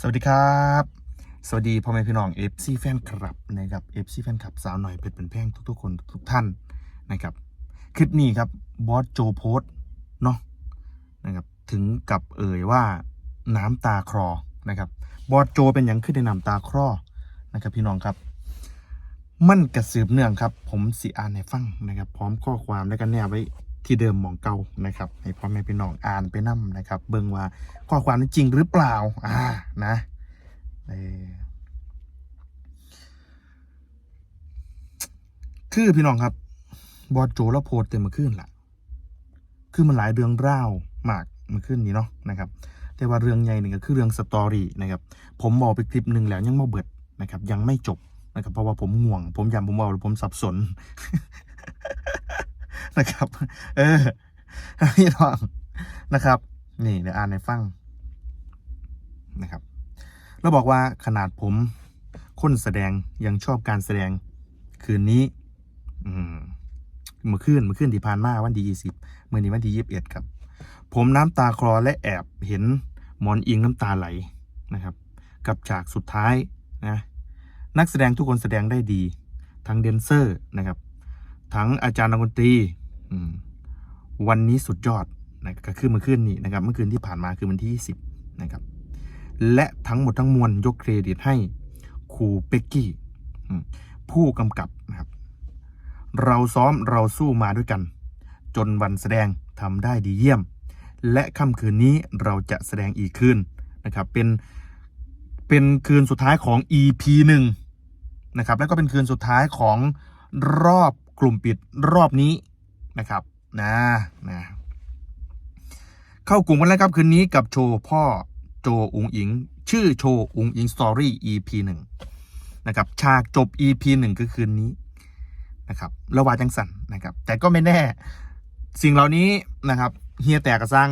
สวัสดีครับ สวัสดีพ่อแม่พี่น้อง FC แฟนคลับนะครับ FC แฟนคลับสาวหน่อยเพชรเป็นแพงทุกๆคนทุกท่านนะครับ คลิปนี้ครับบอสโจโพสเนาะนะครับ ถึงกับเอ่ยว่าน้ำตาคลอนะครับ บอสโจเป็นอย่างขึ้นในน้ำตาคลอนะครับพี่น้องครับมันกระสืบเนื่องครับ ผมสิอ่านให้ฟังนะครับ พร้อมข้อความแล้วกันแนบไว้ ที่เดิมหมองเก่านะครับให้พ่อแม่พี่น้องอ่านไปนํนะครับ เบิ่งว่าข้อความนั้นจริงหรือเปล่าอ่านะคือพี่น้องครับ บอสโจแล้วโพสต์เต็มมาขึ้นละคือมันหลายเรื่องเล่าวมากมาขึ้นนี้เนาะนะครับ แต่ว่าเรื่องใหญ่หนึ่งก็คือเรื่องสตอรี่นะครับ ผมบอกไปคลิปหนึ่งแล้วยังไม่เบิดนะครับ ยังไม่จบนะครับ เพราะว่าผมง่วง ผมยำผมบอกแล้วผมสับสน นะครับ เออพี่น้องนะครับ นี่เดี๋ยวอ่านให้ฟังนะครับแล้วบอกว่าขนาดผมคนแสดงยังชอบการแสดงคืนนี้ อืมเมื่อคืนเมื่อคืนที่ผ่านมาวันที่ยี่สิบเมื่อนี้วันที่ยี่สิบเอ็ดครับ ผมน้ำตาคลอและแอบเห็นหมอนอิงน้ำตาไหลนะครับ กับฉากสุดท้ายนะนักแสดงทุกคนแสดงได้ดี ทั้งแดนเซอร์นะครับ ทั้งอาจารย์นักดนตรี วันนี้สุดยอดนะก็คือเมื่อคืนนี้นะครับ เมื่อคืนที่ผ่านมาคือวันที่ 20 นะครับ และทั้งหมดทั้งมวลยกเครดิตให้ครูเป็กกี้ผู้กำกับนะครับ เราซ้อมเราสู้มาด้วยกัน จนวันแสดงทำได้ดีเยี่ยม และค่ำคืนนี้เราจะแสดงอีกคืนนะครับ เป็นเป็นคืนสุดท้ายของ EP หนึ่งนะครับ แล้วก็เป็นคืนสุดท้ายของรอบกลุ่มปิดรอบนี้ นะครับนะนะเข้ากลุ่มกันแล้วครับคืนนี้กับโชว์พ่อโจอุงอิง ชื่อโชว์อุงอิงสตอรี่ EP หนึ่งนะครับฉากจบ EP หนึ่งคือคืนนี้นะครับระวาจังสันนะครับ แต่ก็ไม่แน่ สิ่งเหล่านี้นะครับเฮียแตกกระซัง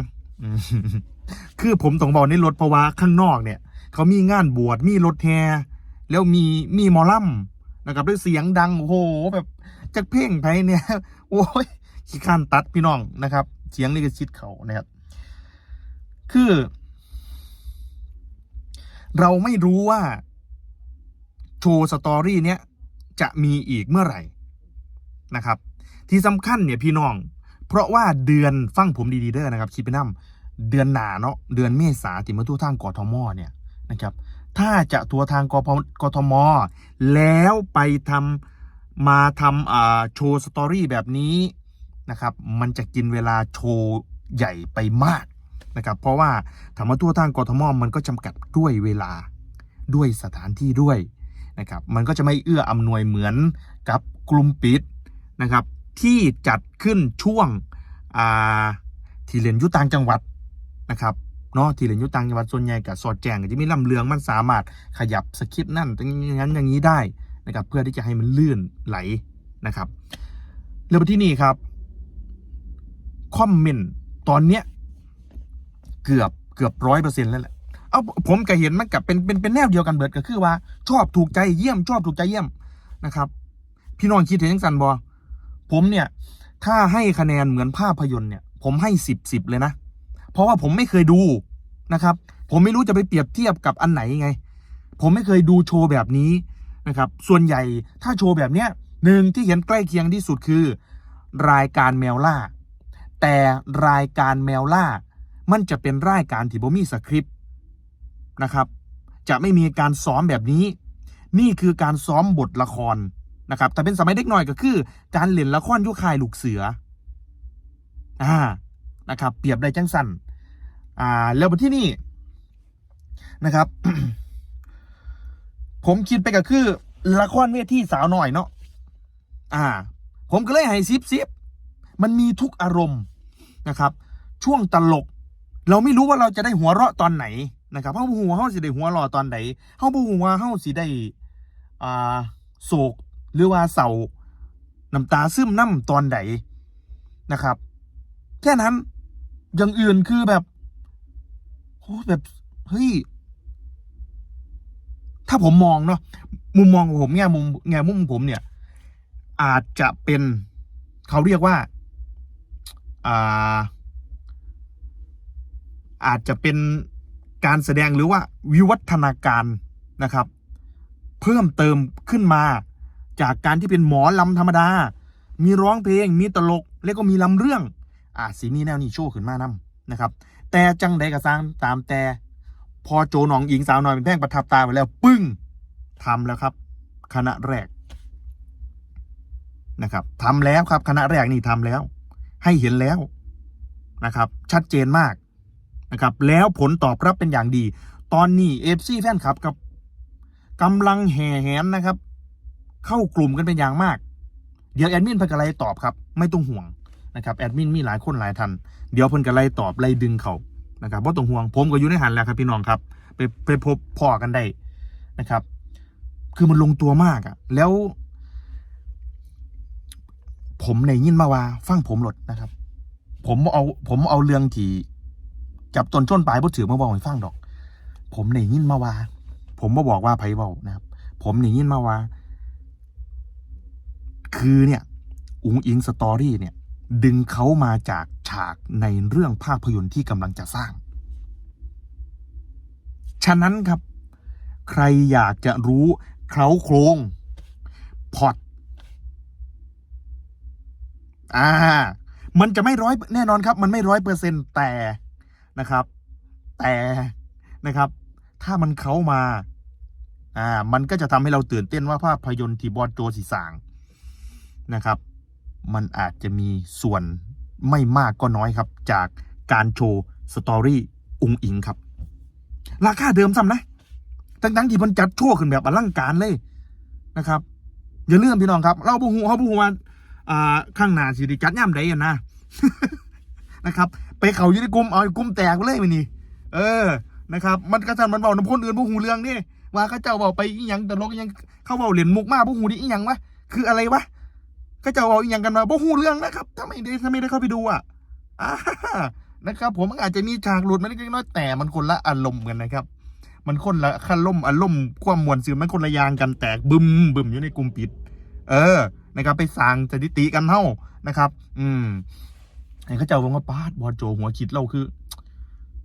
คือผมต้องบอกในรถเพราะว่าข้างนอกเนี่ย เขามีงานบวชมีรถแฮแล้วมีมีมอลำนะครับด้วยเสียงดังโอ้โหแบบจากเพลงไทยเนี่ย โอ้ย ขี้ข้านตัดพี่น้องนะครับเสียงนี่ก็ชิดเขานะครับ คือ เราไม่รู้ว่าโชว์สตอรี่เนี้ยจะมีอีกเมื่อไหร่นะครับ ที่สำคัญเนี่ยพี่น้อง เพราะว่าเดือนฟังผมดีๆเด้อนะครับคิดไปนํเดือนหนาเนาะเดือนเมษาที่มาทั่วทางกทมเนี่ยนะครับ ถ้าจะทัวร์ทางกพกทม แล้วไปทำมาทำโชว์สตอรี่แบบนี้ นะครับ มันจะกินเวลาโชว์ใหญ่ไปมากนะครับ เพราะว่าถามว่าทั่วทางกทมมันก็จำกัดด้วยเวลาด้วยสถานที่ด้วยนะครับ มันก็จะไม่เอื้ออำนวยเหมือนกับกลุ่มปิดนะครับ ที่จัดขึ้นช่วงที่เรียนยุต่างจังหวัดนะครับเนาะที่เรียนยุต่างจังหวัดส่วนใหญ่กับสอดแจงจะมีลำเลืองมันสามารถขยับสคริปต์นั่นอย่างนั้นอย่างนี้ได้นะครับ เพื่อที่จะให้มันลื่นไหลนะครับเรื่องที่นี่ครับ คอมเมนต์ตอนเนี้ยเกือบเกือบร้อยเปอร์เซ็นต์แล้วแหละเอาผมก็เห็นมันกับเป็นเป็นเป็นแนวเดียวกันเบิดก็คือว่า ชอบถูกใจเยี่ยม ชอบถูกใจเยี่ยมนะครับ พี่น้องคิดเห็นยังสันบอผมเนี่ย ถ้าให้คะแนนเหมือนภาพยนตร์เนี่ย ผมให้สิบสิบเลยนะ เพราะว่าผมไม่เคยดูนะครับ ผมไม่รู้จะไปเปรียบเทียบกับอันไหนไง ผมไม่เคยดูโชว์แบบนี้นะครับ ส่วนใหญ่ถ้าโชว์แบบเนี้ยหนึ่งที่เห็นใกล้เคียงที่สุดคือ รายการแมวล่า แต่รายการแมวล่า มันจะเป็นรายการที่บ่มีสคริปต์นะครับ จะไม่มีการซ้อมแบบนี้ นี่คือการซ้อมบทละครนะครับแต่เป็นสมัยเด็กหน่อยก็คือ การเล่นละครยุคายลูกเสืออ่านะครับ เปรียบได้จังสันอ่าแล้วที่นี่นะครับ ผมคิดไปก็คือละครเวทีสาวหน่อยเนาะอ่า ผมก็เลยให้ซิปซิปมันมีทุกอารมณ์ นะครับ ช่วงตลก เราไม่รู้ว่าเราจะได้หัวเราะตอนไหนนะครับเฮาบ่ฮู้ว่าเฮาสิได้หัวเราะตอนไหนเฮาบ่ฮู้ว่าเฮาสิได้อ่าโศกหรือว่าเศร้าน้ำตาซึมน้ำตอนไหนนะครับ แค่นั้นอย่างอื่นคือแบบโอ้แบบเฮ้ยถ้าผมมองเนาะมุมมองของผมแง่มุมแง่มุมผมเนี่ย อาจจะเป็นเขาเรียกว่า อ่าอาจจะเป็นการแสดงหรือว่าวิวัฒนาการนะครับ เพิ่มเติมขึ้นมาจากการที่เป็นหมอลำธรรมดา มีร้องเพลง มีตลก แล้วก็มีลำเรื่องอ่าสีมีแนวนี้โชว์ขึ้นมานํนะครับ แต่จังใดก็สร้างตามแต่พอโจหนองอิงสาวน้อยเป็นแพ่งประทับตาไปแล้ว ปึ้งทำแล้วครับ คณะแรกนะครับทำแล้วครับคณะแรกนี่ทำแล้ว ให้เห็นแล้วนะครับ ชัดเจนมากนะครับ แล้วผลตอบรับเป็นอย่างดี ตอนนี้เอฟซีแฟนคลับกับกำลังแห่แหนนะครับ เข้ากลุ่มกันเป็นอย่างมาก เดี๋ยวแอดมินพิ่นกะไลตอบครับ ไม่ต้องห่วงนะครับแอดมินมีหลายคนหลายทัน เดี๋ยวพิ่นกะไลตอบไล่ดึงเขานะครับว่าต้องห่วงผมก็อยู่ในหันแล้วครับพี่น้องครับ ไปไปพบพ่อกันได้นะครับ คือมันลงตัวมากอะ่ะแล้ว ผมในยินมาว่าฟังผมหลดนะครับ ผมเอาผมเอาเรื่องที่จับต้นชนปลายบ่ถือมาบอกให้ฟังดอก ผมในยินมาว่า ผมมาบอกว่าไผเบานะครับ ผมในยินมาว่า คือเนี่ย อุงอิงสตอรี่เนี่ย ดึงเขามาจากฉากในเรื่องภาพยนตร์ที่กำลังจะสร้าง ฉะนั้นครับ ใครอยากจะรู้เคล้าโครงพอด อ่า มันจะไม่ร้อยแน่นอนครับ มันไม่ร้อยเปอร์เซ็นต์แต่นะครับ แต่นะครับ ถ้ามันเข้ามา อ่า มันก็จะทำให้เราตื่นเต้นว่าภาพยนตร์ที่บอสโจสีสางนะครับ มันอาจจะมีส่วนไม่มากก็น้อยครับ จากการโชว์สตอรี่อุงอิงครับ ราคาเดิมซ้ำนะ ทั้งๆที่มันจัดโชว์ขึ้นแบบอลังการเลยนะครับ อย่าลืมพี่น้องครับ เราบูฮูเขาบูฮูว่าอ่า ข้างหน้าสิริจัดย่ำใดอะนะนะครับ ไปเขาอยู่ในกลุ่มเอากลุ่มแตกไปเลยมันนี่เออนะครับ มันกระสันมันเบาน้ำคนอื่นบูฮูเรื่องนี่ว่าเขาเจ้าเบาไปอีหยังตลกอีหยังเขาเบาเหรียญมุกมากบูฮูนี่อีหยังวะคืออะไรวะเขาเจ้าเบาอีหยังกันมาบูฮูเรื่องนะครับ ถ้าไม่ได้ถ้าไม่ได้เข้าไปดูอะนะครับ ผมมันอาจจะมีฉากหลุดมาเล็กน้อยแต่มันคนละอารมณ์กันนะครับ มันคนละคันล่มอารมณ์ความมวลซื่อมันคนละยางกันแตกบึมบึมอยู่ในกลุ่มปิด เออนะครับไปสร้างสถิติกันเท่านะครับ อืมไอ้เขาเจ้าบอกว่าป้าดบอลโจหัวคิดเราคือ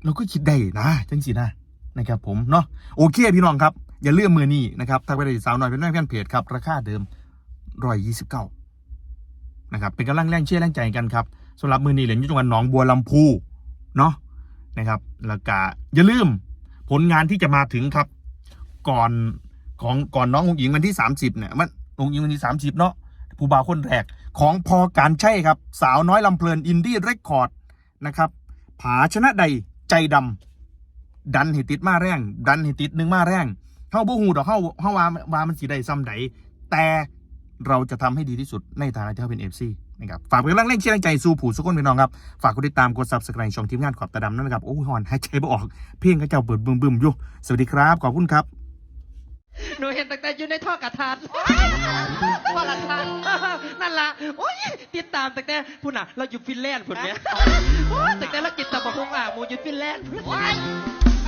เราก็คิดได้นะจังสินะนะครับผมเนาะโอเคพี่น้องครับ อย่าเลื่อมมือนี่นะครับถ้าไปได้สาวหน่อยเป็นแม่แฟนเพจครับ ราคาเดิมร้อยยี่สิบเก้านะครับเป็นกำลังแรงเชื่อแรงใจกันครับสำหรับมือนี่เหรียญยุจังหวัดหนองบัวลำพูเนาะนะครับแล้วก็อย่าลืมผลงานที่จะมาถึงครับ ก่อนของก่อนน้ององหญิงวันที่ 30เนี่ยมัน องหญิงวันที่30เนาะผู้บ่าวคนแรกของพอการใช่ครับ สาวน้อยลำเพลินอินดี้เรคคอร์ดนะครับผาชนะใดใจดำดันให้ติดมาแรงดันให้ติดหนึ่งมาแรงเฮาบ่ฮู้ดอกเฮาเฮาวาวามันสิได้ซ้ำใดแต่เราจะทำให้ดีที่สุดในฐานะที่เขาเป็น FC นะครับฝากเป็นกำลังแรงเชียร์ใจสู้ผู้สุกคนพี่น้องครับ ฝากกดติดตามกด subscribe ช่องทีมงานขอบตาดำนั่นนะครับ โอ้ยหอนหายใจไม่ออก เพลงก็เจ้าเปิดบึมบึมอยู่ สวัสดีครับ ขอบคุณครับ หนูเห็นตั้งแต่อยู่ในท่อกระทานท่อกระทานนั่นล่ะโอ้ยติดตามตั้งแต่พุ่นน่ะ เราอยู่ฟินแลนด์พุ่นเนี้ยโอ้ยตั้งแต่เรากินตะบะพุงอะหมูอยู่ฟินแลนด์ว้าย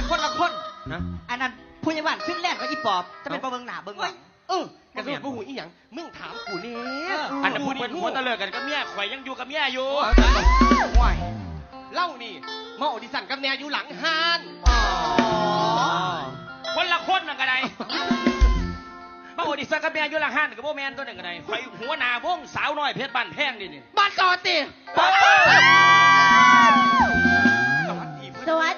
คนละคนนะอันนั้นผู้ใหญ่บ้านฟินแลนด์กับอีปอบจะเป็นประเบิงหนาเบิงหลังเออแกสมผู้หูอีหยังมึงถามกูเนี่ยอันนั้นพูดเป็นหัวตะเลิกกันก็เมียข่อยยังอยู่กับเมียอยู่ว้ายเล่านี่มาออดิสันกับแนวอยู่หลังฮา นี่สันกับเมียอยู่ละห้านกับโบแมนตัวหนึ่งก็ได้ข่อยหัวหน้าวงสาวน้อยเพชรบ้านแพงดินี่บ้านกอติ สวัสดีสวัส